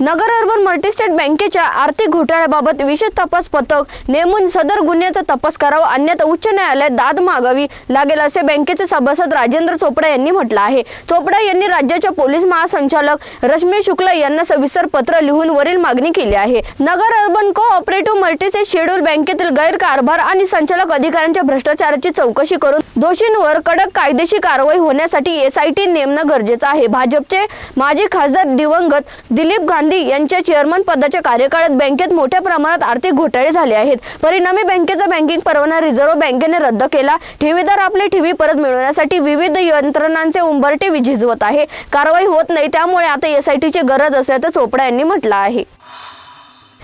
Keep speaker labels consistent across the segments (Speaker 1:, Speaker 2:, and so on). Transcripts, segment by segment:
Speaker 1: नगर urban multi-state बँकेच्या आर्थिक घोटाळ्याबाबत विशेष तपास पथक नेमून सदर गुन्ह्याचा तपास करावा अन्यथा उच्च न्यायालयात दाद मागावी लागेल असे बँकेचे सभासद राजेंद्र चोपडा यांनी म्हटलं आहे. चोपडा यांनी राज्याच्या पोलीस महासंचालक रश्मी शुक्ला यांना सविस्तर पत्र लिहून वरील मागणी केली आहे. Nagar urban cooperative multistate schedule बँकेतील गैरकारभार आणि संचालक अधिकाऱ्यांच्या भ्रष्टाचाराची चौकशी करून दोषींवर कडक कायदेशीर कारवाई होण्यासाठी एसआयटी नेमणं गरजेचं आहे. भाजपचे माजी खासदार दिवंगत दिलीप गांधी यांच्या चेअरमन पदाच्या कार्यकाळात बँकेत मोठ्या प्रमाणात आर्थिक घोटाळे झाले आहेत. परिणामी बँकेचा बँकिंग परवाना रिझर्व्ह बँकेने रद्द केला. ठेवीदार आपली ठेवी परत मिळवण्यासाठी विविध यंत्रणांचे उंबरटे झिजवत आहे. कारवाई होत नाही त्यामुळे आता एसआयटीची गरज असल्याचं चोपडा यांनी म्हटलं आहे.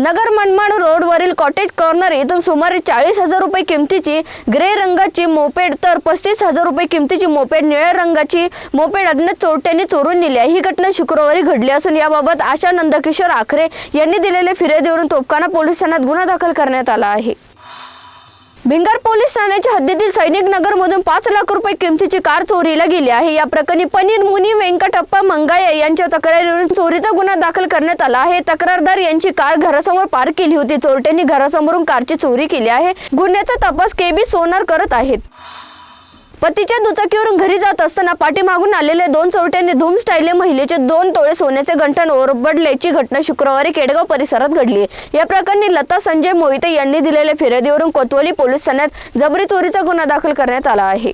Speaker 1: नगर मनमाड रोडवरील कॉटेज कॉर्नर येथून सुमारे चाळीस हजार रुपये किमतीची ग्रे रंगाची मोपेड तर पस्तीस हजार रुपये किमतीची मोपेड निळ्या रंगाची मोपेड अज्ञात चोरट्यांनी चोरून नेली आहे. ही घटना शुक्रवारी घडली असून याबाबत आशा नंदकिशोर आखरे यांनी दिलेल्या फिर्यादीवरून तोपखाना पोलीस ठाण्यात गुन्हा दाखल करण्यात आला आहे. भिंगार पोलीस ठाण्याच्या हद्दीतील सैनिक नगर मधून पाच लाख रुपये किमतीची कार चोरीला गेली आहे. या प्रकरणी पनीर मुनी व्यंकटप्पा मंगाया यांच्या तक्रारीवरून चोरीचा गुन्हा दाखल करण्यात आला आहे. तक्रारदार यांची कार घरासमोर पार्क केली होती. चोरट्यांनी घरासमोरून कारची चोरी केली आहे. गुन्ह्याचा तपास केबी सोनार करत आहेत. पतीच्या दुचाकीवरून घरी जात असताना पाठीमागून आलेल्या दोन चोरट्यांनी धूम स्टाईलने महिलेचे दोन तोळे सोन्याचे गंठण ओरबडल्याची घटना शुक्रवारी केडगाव परिसरात घडली. या प्रकरणी लता संजय मोहिते यांनी दिलेल्या फिर्यादीवरून कोतवाली पोलीस ठाण्यात जबरी चोरीचा गुन्हा दाखल करण्यात आला आहे.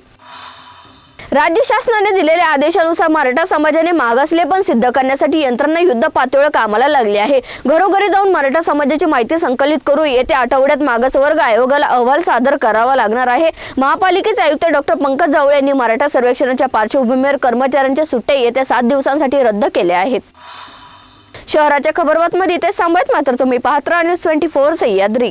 Speaker 1: राज्य शासनाने दिलेल्या आदेशानुसार मराठा समाजाने मागासले पण सिद्ध करण्यासाठी यंत्रणा युद्ध पातळीवर कामाला लागली आहे. घरोघरी जाऊन मराठा समाजाची माहिती संकलित करू येत्या आठवड्यात मागासवर्ग आयोगाला अहवाल सादर करावा लागणार आहे. महापालिकेचे आयुक्त डॉक्टर पंकज जावळे यांनी मराठा सर्वेक्षणाच्या पार्श्वभूमीवर कर्मचाऱ्यांच्या सुट्ट्या येत्या सात दिवसांसाठी रद्द केल्या आहेत. शहराच्या खबरबातमध्ये इथे सांभाळत मात्र तुम्ही पाहत राहा news twenty four Sahyadri.